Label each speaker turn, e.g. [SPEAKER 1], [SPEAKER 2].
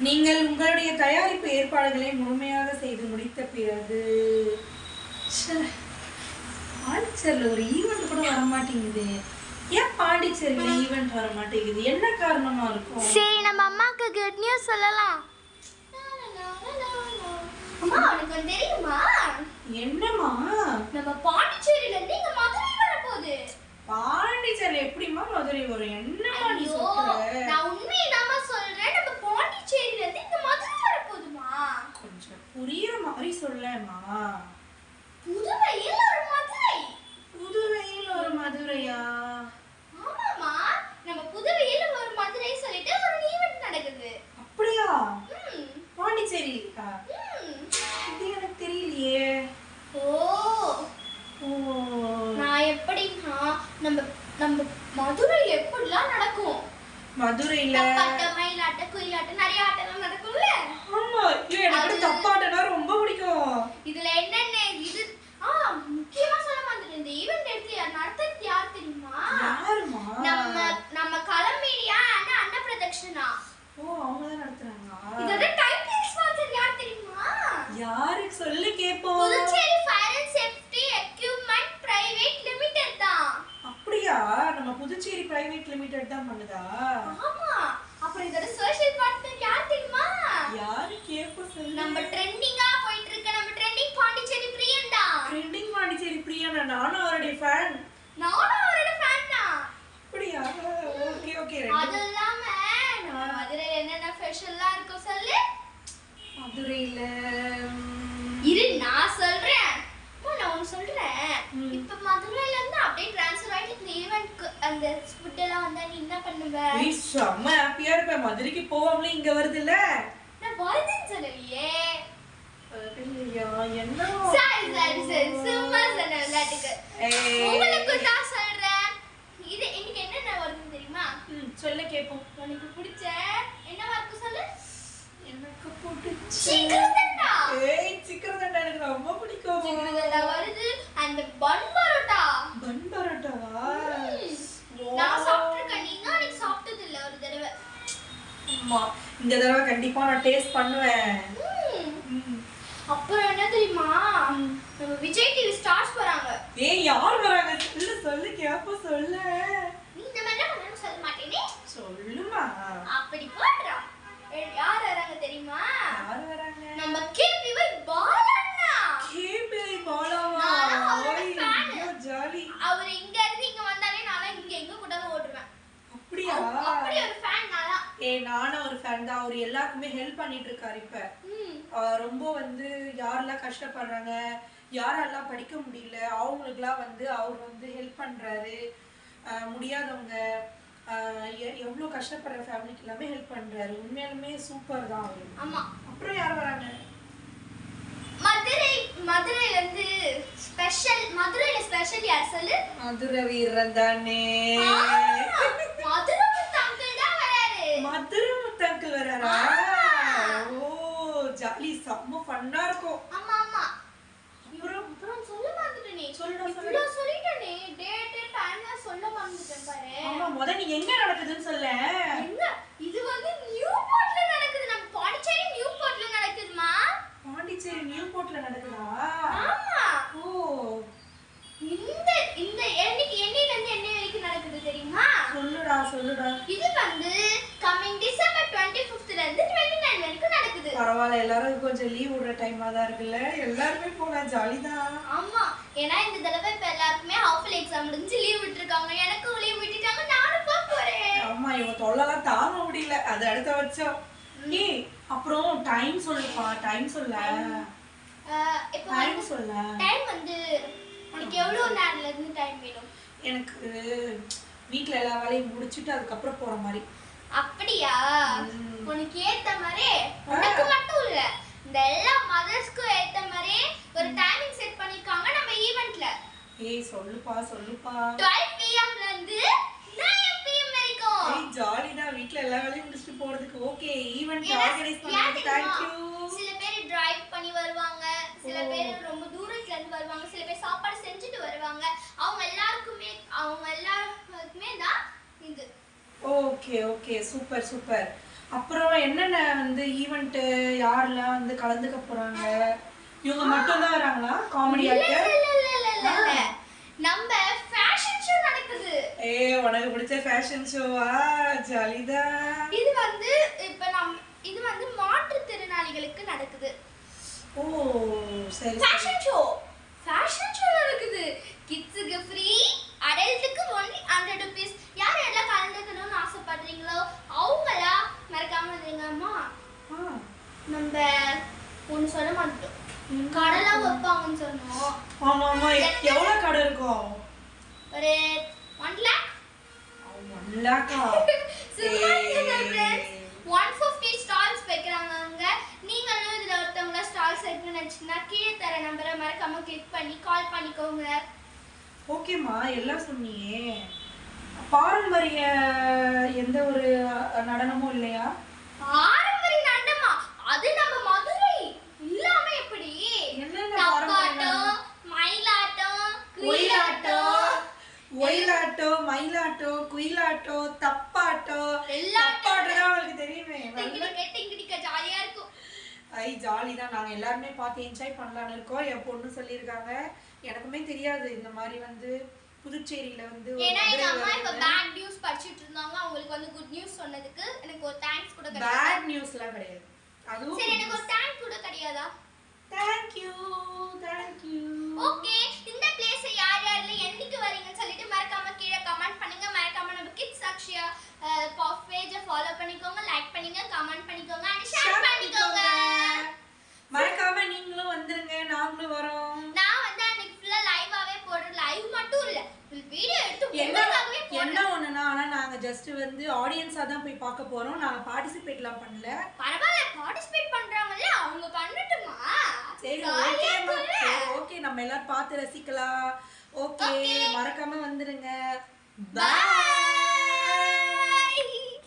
[SPEAKER 1] நீங்கள் உங்களுடைய தயாரிப்பு ஏற்பாடுகளை முழுமையாக செய்து முடித்த பிறகு ச்சே, பாண்டிச்சேரியில் ஒரு ஈவெண்ட் கூட வர மாட்டேங்குது ஏன் பாண்டிச்சேரியில் ஈவெண்ட் வர மாட்டேங்குது என்ன காரணமா இருக்கும்?
[SPEAKER 2] சரி நம்ம அம்மாக்கு குட் நியூஸ் சொல்லலாம். அம்மா உனக்கு தெரியுமா?
[SPEAKER 1] என்னம்மா?
[SPEAKER 2] நம்ம பாண்டிச்சேரியில இருந்து இங்க மதுரை வரப்போகுது.
[SPEAKER 1] பாண்டிச்சேரி எப்படிம்மா மதுரை வரும்? என்னம்மா நீ
[SPEAKER 2] ஐயோ,
[SPEAKER 1] சொல்ற
[SPEAKER 2] நான் உண்மையதாம்மா சொல்றேன் நம்ம பாண்டிச்சேரியில இருந்து இங்க மதுரை வரப்போகுதுமா
[SPEAKER 1] கொஞ்சம் புரியுற மாதிரி சொல்லேம்மா
[SPEAKER 2] புதுவையில் ஒரு மதுரை.
[SPEAKER 1] புதுவையில் ஒரு மதுரையா?
[SPEAKER 2] ஆமாமா நம்ம புதுவையில் ஒரு மதுரை சொல்லிட்டு ஒரு ஈவென்ட் நடக்குது.
[SPEAKER 1] அப்படியா? பாண்டிச்சேரி. இருக்கா. இது எனக்கு தெரியலையே.
[SPEAKER 2] ஓ.
[SPEAKER 1] ஓ.
[SPEAKER 2] நான் எப்படின்னா நம்ம நம்ம மதுரையில எப்படிலாம் நடக்கும்?
[SPEAKER 1] மதுரையில
[SPEAKER 2] மயிலாட்டம் குயிலாட்டம் நிறைய ஆட்டம்லாம் நடக்கும்ல?
[SPEAKER 1] ஆமா. ஐயோ எனக்கு
[SPEAKER 2] அது-
[SPEAKER 1] தப்பாட்டனா ரொம்ப பிடிக்கும்.
[SPEAKER 2] இதுல என்னென்ன இது ஆ முக்கியமா சொல்ல மாதிரி இந்த ஈவென்ட் எடுத்து யார் நடத்துறது யார் தெரியுமா?
[SPEAKER 1] யாருமா?
[SPEAKER 2] நம்ம நம்ம களம் மீடியா அண்ணா அன்ன பிரதக்ஷனா
[SPEAKER 1] ஓ அவங்க தான் நடத்துறாங்களா
[SPEAKER 2] இதோட டைட்டில் ஸ்பான்சர் யார் தெரியுமா
[SPEAKER 1] யாருக்கு சொல்லி கேப்போம்
[SPEAKER 2] Puducherry fire and safety equipment private limited தான்
[SPEAKER 1] அப்படியா நம்ம புதுச்சேரி பிரைவேட் லிமிடெட் தான் பண்ணுதா?
[SPEAKER 2] ஆமா. அப்புறம் இதோட சோஷியல் பார்ட்னர் யார் தெரியுமா?
[SPEAKER 1] யாரு? கேப்ப சொல்லு.
[SPEAKER 2] நம்ம ட்ரெண்டிங்கா போயிட்டு இருக்க நம்ம ட்ரெண்டிங் பாண்டிச்சேரி பிரியன் தான்
[SPEAKER 1] ட்ரெண்டிங் பாண்டிச்சேரி பிரியா நானும் அவருடைய ஃபேன்
[SPEAKER 2] நானும் அவரோட ஃபேன் தான்.
[SPEAKER 1] அப்படியா? ஓகே ஓகே
[SPEAKER 2] அது இல்லாம நம்ம மதுரையில என்னென்ன ஸ்பெஷல்லாம் இருக்கும் சொல்லு.
[SPEAKER 1] மதுரையில
[SPEAKER 2] இரு நான் சொல்றேன் அம்மா, நான் ஒன்று சொல்றேன்
[SPEAKER 1] ம்.
[SPEAKER 2] இப்ப மதுரையில இருந்து அப்படியே ட்ரான்ஸ்ஃபர் ஆயிட்டு இந்த ஈவென்ட்க்கு அந்த ஃபுட் எல்லாம் வந்தா நீ என்ன பண்ணுவ?
[SPEAKER 1] ஏய், செம்ம ஹாப்பியா இருப்பேன். மதுரைக்கு போவாமலே இங்க வருதுல்ல?
[SPEAKER 2] நான் வருதுன்னு சொல்லலையே.
[SPEAKER 1] ஐயா, என்ன?
[SPEAKER 2] சரி சரி சரி. சும்மா சொன்ன விளையாட்டுக்கு.
[SPEAKER 1] ஏய்.
[SPEAKER 2] உங்களுக்கு தான் சொல்றேன். இது இன்னைக்கு என்னென்ன வருதுன்னு தெரியுமா?
[SPEAKER 1] சொல்ல கேப்போம்.
[SPEAKER 2] உனக்கு பிடிச்ச என்னவா இருக்கு சொல்லு?
[SPEAKER 1] எனக்கு பிடிச்ச
[SPEAKER 2] சிக்கன்
[SPEAKER 1] ஏய் சிக்கன் தண்டா எனக்கு ரொம்ப பிடிக்கும்
[SPEAKER 2] சிக்கன் வருது அந்த பன் பரோட்டா
[SPEAKER 1] பன் பரோட்டாவா ஓ.
[SPEAKER 2] நான் சாப்பிட்டிருக்கேன் நீங்க அன்னைக்கு சாப்பிட்டது இல்ல ஒரு தடவை
[SPEAKER 1] ஆமா இந்த தடவை கண்டிப்பா நான் டேஸ்ட் பண்ணுவேன்.
[SPEAKER 2] அப்புறம் என்ன தெரியுமா? நம்ம விஜய் டிவி ஸ்டார்ஸ் போறாங்க
[SPEAKER 1] ஏய் யார் வராங்க? சொல்லு சொல்லு கேப்ப சொல்ல.
[SPEAKER 2] நான்
[SPEAKER 1] ஏய் நானும் ஒரு ஃபேன் தான். அவர் எல்லாருக்குமே ஹெல்ப் பண்ணிட்டு இருக்காரு இப்ப ரொம்ப வந்து யாரெல்லாம் கஷ்டப்படுறாங்க யாரெல்லாம் படிக்க முடியல அவங்களுக்குலாம் வந்து அவர் வந்து ஹெல்ப் பண்றாரு. ஆஹ் முடியாதவங்க ஆஹ் எ- எவ்வளவு கஷ்டப்படுற ஃபேமிலிக்கு எல்லாமே ஹெல்ப் பண்றாரு. உண்மையாலுமே சூப்பர் தான் அவரு.
[SPEAKER 2] ஆமா.
[SPEAKER 1] அப்புறம் யார் வராங்க?
[SPEAKER 2] மதுரை மதுரையில இருந்து ஸ்பெஷல் மதுரையில ஸ்பெஷல் யார் சொல்லு?
[SPEAKER 1] மதுரை வீரன் தானே
[SPEAKER 2] ஆ, மதுரை முத்தங்கள் தான் வராரு
[SPEAKER 1] மதுரை
[SPEAKER 2] ஆ.
[SPEAKER 1] ஓ ஜாலி. செம்ம ஃபன்னா இருக்கும்.
[SPEAKER 2] ஆமா ஆமா.
[SPEAKER 1] அப்புறம்
[SPEAKER 2] அப்புறம் சொல்ல மறந்துட்டேனே.
[SPEAKER 1] சொல்லுடா, சொல்லு.
[SPEAKER 2] இவ்வளவு சொல்லிட்டேனே. டேட் டைம்லாம் சொல்ல மறந்துட்டேன் பாரு.
[SPEAKER 1] ஆமா முத நீ எங்க நடக்குதுன்னு சொல்ல
[SPEAKER 2] எங்க இது வந்து நியூ போர்ட்ல நடக்குது நம்ம பாண்டிச்சேரி நியூ போர்ட்ல நடக்குதுமா
[SPEAKER 1] பாண்டிச்சேரி நியூ போர்ட்ல நடக்குதா
[SPEAKER 2] ஆமா
[SPEAKER 1] ஓ
[SPEAKER 2] இந்த இந்த என்னைக்கு என்னையில இருந்து என்னை வரைக்கும் நடக்குது தெரியுமா
[SPEAKER 1] சொல்லுடா சொல்லுடா
[SPEAKER 2] இது வந்து கமிங் டிசம்பர் டுவெண்ட்டி ஃபிஃப்த்ல இருந்து டுவெண்ட்டி நைன் வரைக்கும் நடக்குது
[SPEAKER 1] பரவாயில்ல எல்லாரும் கொஞ்சம் லீவ் விடுற டைமா தான் இருக்குல்ல? எல்லாருமே போலாம் ஜாலி தான்.
[SPEAKER 2] ஆமா. ஏன்னா இந்த தடவை இப்ப எல்லாருக்குமே ஹாஃப் எக்ஸாம் முடிஞ்சு லீவ் விட்டுருக்காங்க. எனக்கும் லீவ் விட்டுட்டாங்க. நானும் போக போறேன்.
[SPEAKER 1] ஆமா இவன் தொல்லலாம் தாங்க முடியல. அது அடுத்த வருஷம். ஏய் அப்புறம் டைம் சொல்லுப்பா. டைம் சொல்ல.
[SPEAKER 2] இப்போ
[SPEAKER 1] டைம் சொல்ல.
[SPEAKER 2] டைம் வந்து உனக்கு எவ்வளவு நேரம்ல இருந்து டைம் வேணும்?
[SPEAKER 1] எனக்கு வீட்ல எல்லா வேலையும் முடிச்சிட்டு அதுக்கப்புறம் போற மாதிரி.
[SPEAKER 2] அப்படியா. உனக்கு ஏத்த மாதிரி உனக்கு மட்டும் இல்ல இந்த எல்லா மதர்ஸ்க்கும் ஏத்த மாதிரி ஒரு டைமிங் செட் பண்ணிருக்காங்க நம்ம ஈவென்ட்ல
[SPEAKER 1] ஏய் சொல்லுப்பா சொல்லுப்பா.
[SPEAKER 2] 12 பிஎம்ல இருந்து 9 பிஎம் வரைக்கும்.
[SPEAKER 1] ஏய் ஜாலி தான். வீட்ல எல்லா வேலையும் முடிச்சிட்டு போறதுக்கு ஓகே ஈவென்ட் ஆர்கனைஸ் பண்ணதுக்கு? தேங்க் யூ
[SPEAKER 2] சில பேர் டிரைவ் பண்ணி வருவாங்க. சில. பேர் ரொம்ப தூரத்துல இருந்து வருவாங்க. சில பேர் சாப்பாடு செஞ்சுட்டு வருவாங்க. அவங்க எல்லாருக்குமே அவங்க எல்லாருக்குமே தான் இது.
[SPEAKER 1] ஓகே ஓகே சூப்பர் சூப்பர் அப்புறம் என்னென்ன வந்து ஈவெண்ட் யாரெல்லாம் வந்து கலந்துக்க போறாங்க? இவங்க மட்டும் தான் வராங்களா? காமெடி
[SPEAKER 2] இல்ல
[SPEAKER 1] ஆக்டர்
[SPEAKER 2] நம்ம ஃபேஷன் ஷோ நடக்குது.
[SPEAKER 1] ஏ உனக்கு பிடிச்ச ஃபேஷன் ஷோவா ஜாலிதான்
[SPEAKER 2] இது வந்து இப்ப நம் இது வந்து மாற்றுத்திறனாளிகளுக்கு நடக்குது.
[SPEAKER 1] ஓ சரி
[SPEAKER 2] ஃபேஷன் ஷோ ஃபேஷன் ஷோ நடக்குது. கிட்ஸுக்கு ஃப்ரீ அடல்ட்டுக்கு ஒன்லி ஹண்ட்ரட் ருபீஸ் யார் எல்லாம் கலந்துக்கணும்னு ஆசைப்படுறீங்களோ அவங்களா மறக்காம வந்துருங்கம்மா
[SPEAKER 1] ஆ,
[SPEAKER 2] நம்ம ஒன்று சொல்ல மாட்டோம் கடலாம் வைப்பாங்கன்னு சொன்னோம்.
[SPEAKER 1] ஆமா ஆமா. எவ்வளவு கடை இருக்கும்?
[SPEAKER 2] ஒரு ஒன் லேக்
[SPEAKER 1] ஒன் லேக்கா
[SPEAKER 2] ஒன் ஃபிஃப்டி ஸ்டால்ஸ் வைக்கிறாங்க அங்க. நீங்களும் இதுல ஒருத்தவங்கள ஸ்டால்ஸ் வைக்கணும்னு நினைச்சீங்கன்னா கீழே தர நம்பரை மறக்காம கிளிக் பண்ணி கால் பண்ணிக்கோங்க.
[SPEAKER 1] ஓகேம்மா எல்லாம் சொன்னியே பாரம்பரிய எந்த ஒரு நடனமும் இல்லையா?
[SPEAKER 2] பாரம்பரிய நடனமா அது நம்ம மதுரை இல்லாம எப்படி
[SPEAKER 1] என்னென்ன பாரம்பரிய
[SPEAKER 2] தப்பாட்டம் மயிலாட்டம்
[SPEAKER 1] ஒயிலாட்டம்
[SPEAKER 2] குயிலாட்டம்
[SPEAKER 1] ஒயிலாட்டம் மயிலாட்டம் குயிலாட்டம் தப்பாட்டம்
[SPEAKER 2] எல்லா
[SPEAKER 1] தப்பாட்டம் தான் உங்களுக்கு தெரியுமே
[SPEAKER 2] ஜாலியா இருக்கும்.
[SPEAKER 1] ஐ ஜாலி தான் நாங்கள் எல்லாருமே பார்த்து என்ஜாய் பண்ணலான்னு இருக்கோம். என் பொண்ணு சொல்லியிருக்காங்க. எனக்குமே தெரியாது. இந்த மாதிரி வந்து புதுச்சேரியில வந்து
[SPEAKER 2] ஏன்னா எங்க
[SPEAKER 1] மதுரை
[SPEAKER 2] அம்மா இப்ப
[SPEAKER 1] வருது.
[SPEAKER 2] பேட் நியூஸ் படிச்சிட்டு இருந்தாங்க. அவங்களுக்கு வந்து குட் நியூஸ் சொன்னதுக்கு எனக்கு ஒரு தேங்க்ஸ் கூட கிடையாது.
[SPEAKER 1] பேட் நியூஸ்லாம் கிடையாது. அதுவும்
[SPEAKER 2] சரி எனக்கு ஒரு தேங்க் கூட கிடையாதா?
[SPEAKER 1] Thank you thank you
[SPEAKER 2] okay இந்த பிளேஸ் யார் யார்ல என்னைக்கு வரீங்கன்னு சொல்லிட்டு மறக்காம கீழே கமெண்ட் பண்ணுங்க. மறக்காம நம்ம கிட்ஸ் அக்ஷயா பேஜை ஃபாலோ பண்ணிக்கோங்க. லைக் பண்ணுங்க கமெண்ட் பண்ணிக்கோங்க அண்ட் ஷேர் பண்ணிக்கோங்க.
[SPEAKER 1] மறக்காம நீங்களும் வந்துருங்க நாங்களும் வரோம்.
[SPEAKER 2] நான் வந்து அன்னைக்கு ஃபுல்லா லைவாவே போடுறேன் லைவ் மட்டும் இல்ல வீடியோ எடுத்து
[SPEAKER 1] என்ன
[SPEAKER 2] உங்களுக்காகவே
[SPEAKER 1] என்ன ஒண்ணுனா ஆனா நாங்க ஜஸ்ட் வந்து ஆடியன்ஸா தான் போய் பார்க்க போறோம். நாங்க பார்ட்டிசிபேட்லாம் பண்ணல.
[SPEAKER 2] பரவாயில்ல
[SPEAKER 1] சரி ஓகே? ஓகே நம்ம எல்லாரும் பார்த்து ரசிக்கலாம் ஓகே. மறக்காம வந்துருங்க. பாய்